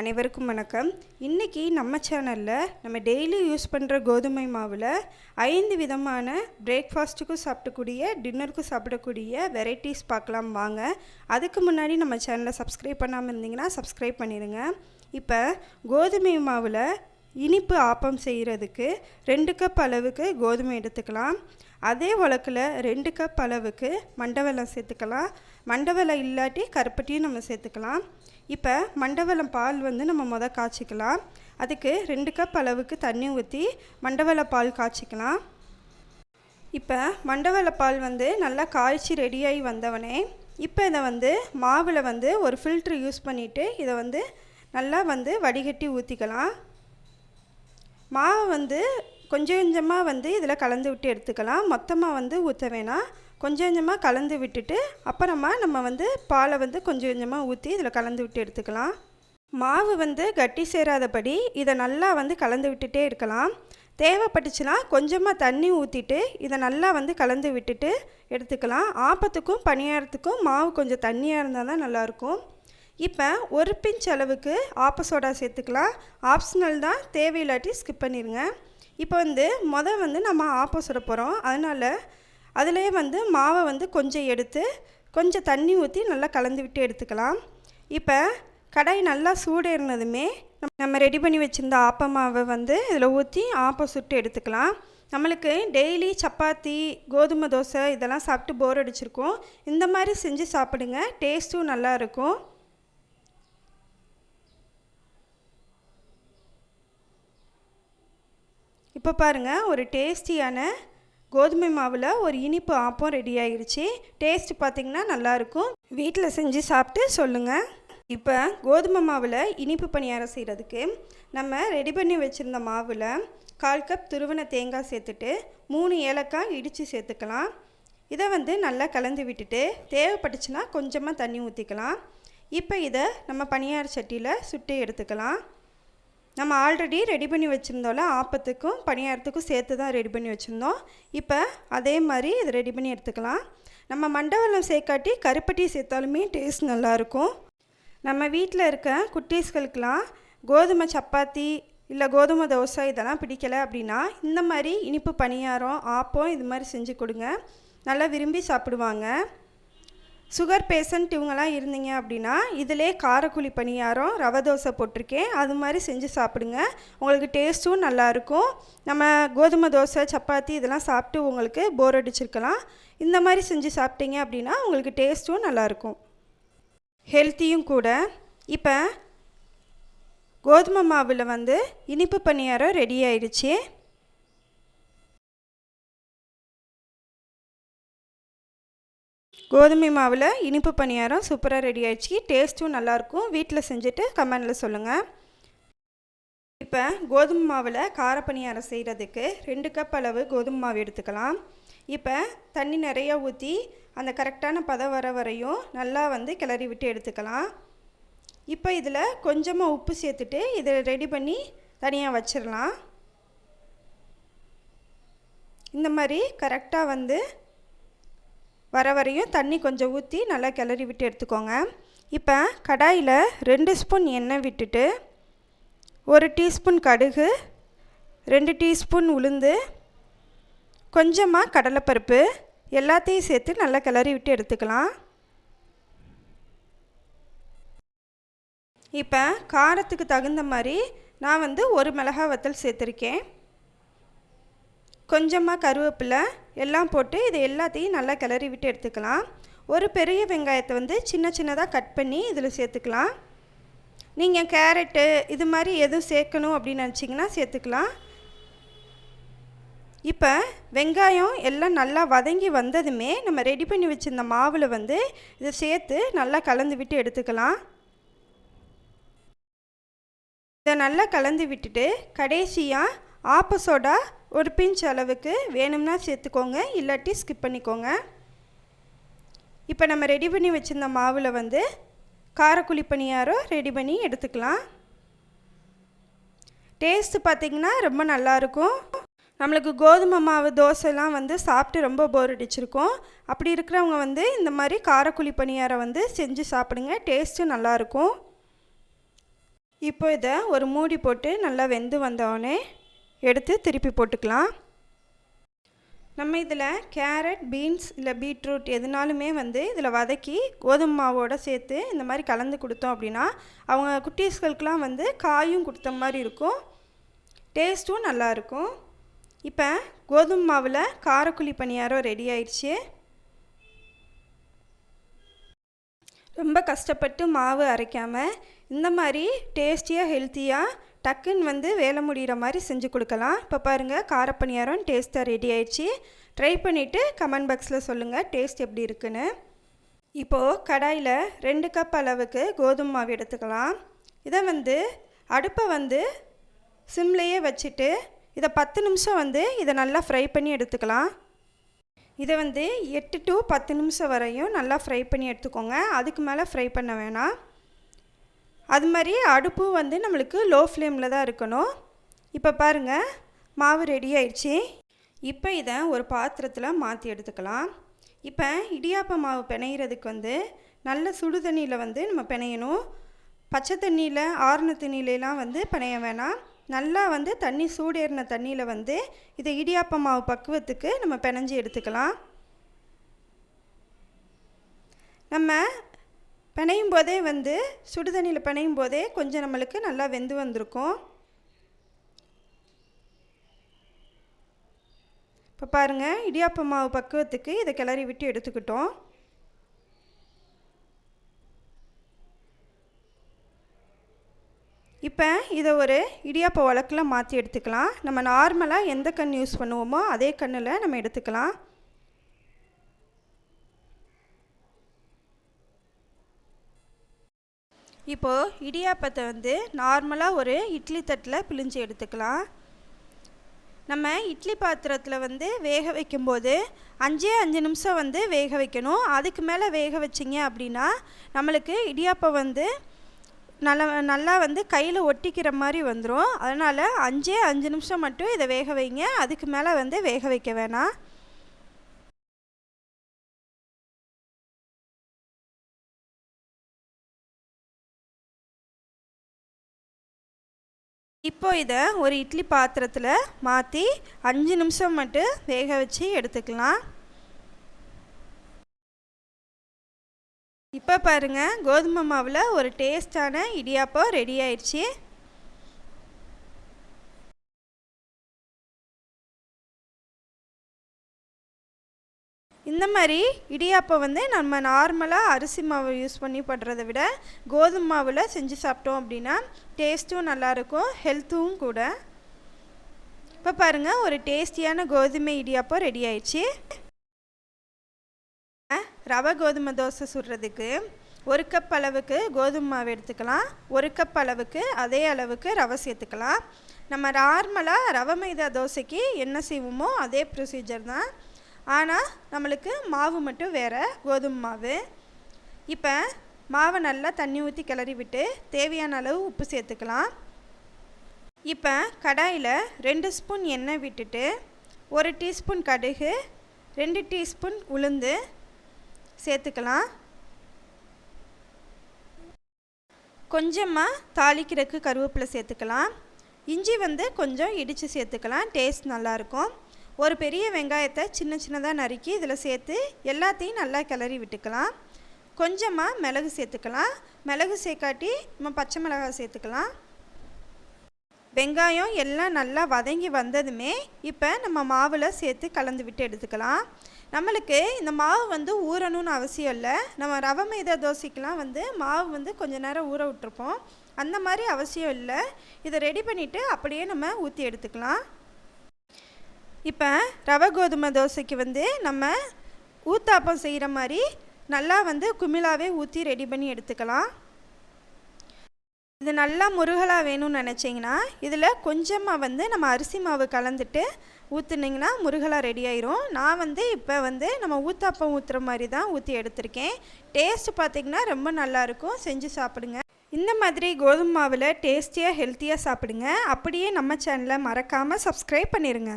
அனைவருக்கும் வணக்கம். இன்றைக்கி நம்ம சேனலில் நம்ம டெய்லி யூஸ் பண்ணுற கோதுமை மாவில் ஐந்து விதமான பிரேக்ஃபாஸ்ட்டுக்கும் சாப்பிடக்கூடிய டின்னருக்கும் சாப்பிடக்கூடிய வெரைட்டிஸ் பார்க்கலாம் வாங்க. அதுக்கு முன்னாடி நம்ம சேனலை சப்ஸ்கிரைப் பண்ணாமல் இருந்தீங்கன்னா சப்ஸ்கிரைப் பண்ணிடுங்க. இப்போ கோதுமை மாவில் இனிப்பு ஆப்பம் செய்கிறதுக்கு ரெண்டு கப் அளவுக்கு கோதுமை எடுத்துக்கலாம். அதே உலக்கில் ரெண்டு கப் அளவுக்கு மண்டவெல்லம் சேர்த்துக்கலாம். மண்டவெல்லம் இல்லாட்டி கருப்பட்டியும் நம்ம சேர்த்துக்கலாம். இப்போ மண்டவெல்லம் பால் வந்து நம்ம முத காய்ச்சிக்கலாம். அதுக்கு ரெண்டு கப் அளவுக்கு தண்ணி ஊற்றி மண்டவெல்ல பால் காய்ச்சிக்கலாம். இப்போ மண்டவெல்ல பால் வந்து நல்லா காய்ச்சி ரெடியாகி வந்தவனே இப்போ இதை வந்து மாவில் வந்து ஒரு ஃபில்ட்ரு யூஸ் பண்ணிவிட்டு இதை வந்து நல்லா வந்து வடிகட்டி ஊற்றிக்கலாம் மாவை வந்து கொஞ்சம் கொஞ்சமாக வந்து இதில் கலந்து விட்டு எடுத்துக்கலாம். மொத்தமாக வந்து ஊற்ற வேணாம் கொஞ்சம் கொஞ்சமாக கலந்து விட்டுட்டு அப்புறமா நம்ம வந்து பாலை வந்து கொஞ்சம் கொஞ்சமாக ஊற்றி இதில் கலந்து விட்டு எடுத்துக்கலாம். மாவு வந்து கட்டி சேராதபடி இதை நல்லா வந்து கலந்து விட்டுட்டே இருக்கலாம். தேவைப்பட்டுச்சுன்னா கொஞ்சமாக தண்ணி ஊற்றிட்டு இதை நல்லா வந்து கலந்து விட்டுட்டு எடுத்துக்கலாம். ஆப்பத்துக்கும் பணியாரத்துக்கும் மாவு கொஞ்சம் தண்ணியாக இருந்தால் தான் நல்லாயிருக்கும். இப்போ ஒரு பிஞ்ச் அளவுக்கு ஆப்ப சோடா சேர்த்துக்கலாம். ஆப்ஷனல் தான் தேவையில்லாட்டி ஸ்கிப் பண்ணிடுங்க இப்போ வந்து மொதல் வந்து நம்ம ஆப்ப சுட போகிறோம் அதனால் அதிலே வந்து மாவை வந்து கொஞ்சம் எடுத்து கொஞ்சம் தண்ணி ஊற்றி நல்லா கலந்து விட்டு எடுத்துக்கலாம். இப்போ கடாய் நல்லா சூடேறினதுமே நம்ம ரெடி பண்ணி வச்சுருந்த ஆப்ப மாவை வந்து இதில் ஊற்றி ஆப்பம் சுட்டு எடுத்துக்கலாம். நம்மளுக்கு டெய்லி சப்பாத்தி கோதுமை தோசை இதெல்லாம் சாப்பிட்டு போர் அடிச்சிருக்கோம். இந்த மாதிரி செஞ்சு சாப்பிடுங்க டேஸ்ட்டும் நல்லாயிருக்கும் இப்போ பாருங்கள் ஒரு டேஸ்டியான கோதுமை மாவில் ஒரு இனிப்பு ஆப்பம் ரெடி ஆயிடுச்சு டேஸ்ட் பார்த்திங்கன்னா நல்லாயிருக்கும் வீட்டில் செஞ்சு சாப்பிட்டு சொல்லுங்கள் இப்போ கோதுமை மாவில் இனிப்பு பணியாரம் செய்கிறதுக்கு நம்ம ரெடி பண்ணி வச்சுருந்த மாவில் கால் கப் துருவன தேங்காய் சேர்த்துட்டு மூணு ஏலக்காய் இடித்து சேர்த்துக்கலாம். இதை வந்து நல்லா கலந்து விட்டுட்டு தேவைப்பட்டுச்சுன்னா கொஞ்சமாக தண்ணி ஊற்றிக்கலாம் இப்போ இதை நம்ம பணியார சட்டியில் சுட்டு எடுத்துக்கலாம். நம்ம ஆல்ரெடி ரெடி பண்ணி வச்சுருந்தோம்ல ஆப்பத்துக்கும் பணியாரத்துக்கும் சேர்த்து தான் ரெடி பண்ணி வச்சுருந்தோம். இப்போ அதே மாதிரி இதை ரெடி பண்ணி எடுத்துக்கலாம். நம்ம மண்டவெல்லம் சேர்க்காட்டி கருப்பட்டி சேர்த்தாலுமே டேஸ்ட் நல்லாயிருக்கும் நம்ம வீட்டில் இருக்க குட்டீஸ்களுக்கெலாம் கோதுமை சப்பாத்தி இல்லை கோதுமை தோசை இதெல்லாம் பிடிக்கலை அப்படின்னா இந்த மாதிரி இனிப்பு பணியாரம் ஆப்பம் இது மாதிரி செஞ்சு கொடுங்க. நல்லா விரும்பி சாப்பிடுவாங்க. சுகர் பேஷண்ட் இவங்கெல்லாம் இருந்தீங்க அப்படின்னா இதிலே காரக்குழி பணியாரம் ரவை தோசை போட்டிருக்கேன். அது மாதிரி செஞ்சு சாப்பிடுங்க. உங்களுக்கு டேஸ்ட்டும் நல்லாயிருக்கும். நம்ம கோதுமை தோசை சப்பாத்தி இதெல்லாம் சாப்பிட்டு உங்களுக்கு போர் அடிச்சிருக்கலாம். இந்த மாதிரி செஞ்சு சாப்பிட்டீங்க அப்படின்னா உங்களுக்கு டேஸ்ட்டும் நல்லாயிருக்கும். ஹெல்த்தியும் கூட. இப்போ கோதுமை மாவில் வந்து இனிப்பு பணியாரம் ரெடி ஆயிடுச்சு கோதுமை மாவில் இனிப்பு பணியாரம் சூப்பராக ரெடி ஆயிடுச்சு. டேஸ்ட்டும் நல்லாயிருக்கும் வீட்டில் செஞ்சுட்டு கமெண்டில் சொல்லுங்கள் இப்போ கோதுமை மாவில் கார பணியாரம் செய்கிறதுக்கு ரெண்டு கப் அளவு கோதுமை மாவு எடுத்துக்கலாம். இப்போ தண்ணி நிறையா ஊற்றி அந்த கரெக்டான பதம் வர வரையும் நல்லா வந்து கிளறி விட்டு எடுத்துக்கலாம். இப்போ இதில் கொஞ்சமாக உப்பு சேர்த்துட்டு இதை ரெடி பண்ணி தனியாக வச்சிடலாம் இந்த மாதிரி கரெக்டாக வந்து வர வரையும் தண்ணி கொஞ்சம் ஊற்றி நல்லா கிளறி விட்டு எடுத்துக்கோங்க. இப்போ கடாயில் ரெண்டு ஸ்பூன் எண்ணெய் விட்டுட்டு ஒரு டீஸ்பூன் கடுகு ரெண்டு டீஸ்பூன் உளுந்து கொஞ்சமாக கடலைப்பருப்பு எல்லாத்தையும் சேர்த்து நல்லா கிளறி விட்டு எடுத்துக்கலாம். இப்போ காரத்துக்கு தகுந்த மாதிரி நான் வந்து ஒரு மிளகா வத்தல் சேர்த்துருக்கேன். கொஞ்சமாக கருவேப்பிலை எல்லாம் போட்டு இது எல்லாத்தையும் நல்லா கிளறி விட்டு எடுத்துக்கலாம். ஒரு பெரிய வெங்காயத்தை வந்து சின்ன சின்னதாக கட் பண்ணி இதில் சேர்த்துக்கலாம். நீங்கள் கேரட்டு இது மாதிரி எதுவும் சேர்க்கணும் அப்படின்னு நினச்சிங்கன்னா சேர்த்துக்கலாம். இப்போ வெங்காயம் எல்லாம் நல்லா வதங்கி வந்ததுமே நம்ம ரெடி பண்ணி வச்சுருந்த மாவில் வந்து இதை சேர்த்து நல்லா கலந்து விட்டு எடுத்துக்கலாம். இதை நல்லா கலந்து விட்டுட்டு கடைசியாக ஆப்பசோடா ஒரு பிஞ்ச் அளவுக்கு வேணும்னா சேர்த்துக்கோங்க இல்லாட்டி ஸ்கிப் பண்ணிக்கோங்க. இப்போ நம்ம ரெடி பண்ணி வச்சுருந்த மாவில் வந்து காரக்குழி பணியாரம் ரெடி பண்ணி எடுத்துக்கலாம். டேஸ்ட்டு பார்த்திங்கன்னா ரொம்ப நல்லாயிருக்கும் நம்மளுக்கு கோதுமை மாவு தோசைலாம் வந்து சாப்பிட்டு ரொம்ப போர் அடிச்சிருக்கோம். அப்படி இருக்கிறவங்க வந்து இந்த மாதிரி காரக்குழி பணியாரம் வந்து செஞ்சு சாப்பிடுங்க டேஸ்ட்டு நல்லாயிருக்கும் இப்போ இதை ஒரு மூடி போட்டு நல்லா வெந்து வந்தோடனே எடுத்து திருப்பி போட்டுக்கலாம். நம்ம இதில் கேரட் பீன்ஸ் இல்லை பீட்ரூட் எதுனாலுமே வந்து இதில் வதக்கி கோதுமை மாவோடு சேர்த்து இந்த மாதிரி கலந்து கொடுத்தோம் அப்படின்னா அவங்க குட்டீஸ்களுக்கெலாம் வந்து காயும் கொடுத்த மாதிரி இருக்கும். டேஸ்ட்டும் நல்லாயிருக்கும் இப்போ கோதுமை மாவில் காரக்குழி பணியாரம் ரெடி ஆயிடுச்சு. ரொம்ப கஷ்டப்பட்டு மாவு அரைக்காமல் இந்த மாதிரி டேஸ்டியாக ஹெல்த்தியாக டக்குன்னு வந்து வேலை முடிகிற மாதிரி செஞ்சு கொடுக்கலாம். இப்போ பாருங்கள் காரப்பணியாரம் டேஸ்ட்டாக ரெடி ஆயிடுச்சு. ட்ரை பண்ணிவிட்டு கமெண்ட் பாக்ஸில் சொல்லுங்கள் டேஸ்ட் எப்படி இருக்குன்னு. இப்போது கடாயில் ரெண்டு கப் அளவுக்கு கோதுமை மாவு எடுத்துக்கலாம். இதை வந்து அடுப்பை வந்து சிம்லேயே வச்சுட்டு இதை பத்து நிமிஷம் வந்து இதை நல்லா ஃப்ரை பண்ணி எடுத்துக்கலாம். இதை வந்து எட்டு டு பத்து நிமிஷம் வரையும் நல்லா ஃப்ரை பண்ணி எடுத்துக்கோங்க. அதுக்கு மேலே ஃப்ரை பண்ண வேணாம். அது மாதிரி அடுப்பும் வந்து நம்மளுக்கு லோ ஃப்ளேமில் தான் இருக்கணும். இப்போ பாருங்கள் மாவு ரெடி ஆயிடுச்சு. இப்போ இதை ஒரு பாத்திரத்தில் மாற்றி எடுத்துக்கலாம். இப்போ இடியாப்ப மாவு பிணையிறதுக்கு வந்து நல்ல சுடு தண்ணியில் வந்து நம்ம பிணையணும். பச்சை தண்ணியில் ஆறுன தண்ணியிலலாம் வந்து பிணைய வேணாம். நல்லா வந்து தண்ணி சூடேறின தண்ணியில் வந்து இதை இடியாப்ப மாவு பக்குவத்துக்கு நம்ம பிணைஞ்சு எடுத்துக்கலாம். நம்ம பிணையும் போதே வந்து சுடுதண்ணியில் பிணையும் போதே கொஞ்சம் நம்மளுக்கு நல்லா வெந்து வந்திருக்கும். இப்போ பாருங்கள் இடியாப்ப மாவு பக்குவத்துக்கு இதை கிளறி விட்டு எடுத்துக்கிட்டோம். இப்போ இதை ஒரு இடியாப்ப வழக்கில் மாற்றி எடுத்துக்கலாம். நம்ம நார்மலாக எந்த கண் யூஸ் பண்ணுவோமோ அதே கண்ணில் நம்ம எடுத்துக்கலாம். இப்போது இடியாப்பத்தை வந்து நார்மலாக ஒரு இட்லி தட்டில் பிழிஞ்சு எடுத்துக்கலாம். நம்ம இட்லி பாத்திரத்தில் வந்து வேக வைக்கும்போது அஞ்சே அஞ்சு நிமிஷம் வந்து வேக வைக்கணும். அதுக்கு மேலே வேக வச்சிங்க அப்படின்னா நம்மளுக்கு இடியாப்பம் வந்து நல்லா நல்லா வந்து கையில் ஒட்டிக்கிற மாதிரி வந்துடும் அதனால் அஞ்சே அஞ்சு நிமிஷம் மட்டும் இதை வேக வைங்க. அதுக்கு மேலே வந்து வேக வைக்க வேணாம். இப்போ இதை ஒரு இட்லி பாத்திரத்தில் மாற்றி அஞ்சு நிமிஷம் மட்டும் வேக வச்சு எடுத்துக்கலாம். இப்போ பாருங்கள் கோதுமை மாவில் ஒரு டேஸ்டான இடியாப்பம் ரெடி ஆயிடுச்சு. இந்த மாதிரி இடியாப்பம் வந்து நம்ம நார்மலாக அரிசி மாவு யூஸ் பண்ணி பண்ணுறதை விட கோதுமை மாவில் செஞ்சு சாப்பிட்டோம் அப்படின்னா டேஸ்ட்டும் நல்லாயிருக்கும் ஹெல்த்தும் கூட. இப்போ பாருங்கள் ஒரு டேஸ்டியான கோதுமை இடியாப்பம் ரெடி ஆயிடுச்சு. ரவை கோதுமை தோசை சுடுறதுக்கு ஒரு கப் அளவுக்கு கோதுமை மாவு எடுத்துக்கலாம். ஒரு கப் அளவுக்கு அதே அளவுக்கு ரவை சேர்த்துக்கலாம். நம்ம நார்மலாக ரவை மைதா தோசைக்கு என்ன செய்வோமோ அதே ப்ரொசீஜர் தான். ஆனால் நம்மளுக்கு மாவு மட்டும் வேறு கோதுமை மாவு. இப்போ மாவை நல்லா தண்ணி ஊற்றி கிளறி விட்டு தேவையான அளவு உப்பு சேர்த்துக்கலாம். இப்போ கடாயில் ரெண்டு ஸ்பூன் எண்ணெய் விட்டுட்டு ஒரு டீஸ்பூன் கடுகு ரெண்டு டீஸ்பூன் உளுந்து சேர்த்துக்கலாம். கொஞ்சமாக தாளிக்கிறதுக்கு கருவேப்பிலை சேர்த்துக்கலாம். இஞ்சி வந்து கொஞ்சம் இடித்து சேர்த்துக்கலாம் டேஸ்ட் நல்லாயிருக்கும் ஒரு பெரிய வெங்காயத்தை சின்ன சின்னதாக நறுக்கி இதில் சேர்த்து எல்லாத்தையும் நல்லா கிளறி விட்டுக்கலாம். கொஞ்சமாக மிளகு சேர்த்துக்கலாம். மிளகு சேர்க்காட்டி நம்ம பச்சை மிளகாய் சேர்த்துக்கலாம். வெங்காயம் எல்லாம் நல்லா வதங்கி வந்ததுமே இப்போ நம்ம மாவில் சேர்த்து கலந்து விட்டு எடுத்துக்கலாம். நம்மளுக்கு இந்த மாவு வந்து ஊறணும்னு அவசியம் இல்லை. நம்ம ரவை மைதா தோசைக்கெலாம் வந்து மாவு வந்து கொஞ்சம் நேரம் ஊற விட்டுருப்போம். அந்த மாதிரி அவசியம் இல்லை. இதை ரெடி பண்ணிவிட்டு அப்படியே நம்ம ஊற்றி எடுத்துக்கலாம். இப்போ ரவை கோதுமை தோசைக்கு வந்து நம்ம ஊத்தாப்பம் செய்கிற மாதிரி நல்லா வந்து குமிழாவே ஊற்றி ரெடி பண்ணி எடுத்துக்கலாம். இது நல்லா முருகலாக வேணும்னு நினச்சிங்கன்னா இதில் கொஞ்சமாக வந்து நம்ம அரிசி மாவு கலந்துட்டு ஊற்றுனிங்கன்னா முருகலாக ரெடி ஆயிரும். நான் வந்து இப்போ வந்து நம்ம ஊத்தாப்பம் ஊற்றுற மாதிரி தான் ஊற்றி எடுத்திருக்கேன். டேஸ்ட் பார்த்திங்கன்னா ரொம்ப நல்லாயிருக்கும் செஞ்சு சாப்பிடுங்க. இந்த மாதிரி கோதுமை மாவில் டேஸ்டியாக ஹெல்த்தியாக சாப்பிடுங்க. அப்படியே நம்ம சேனலை மறக்காமல் சப்ஸ்கிரைப் பண்ணிடுங்க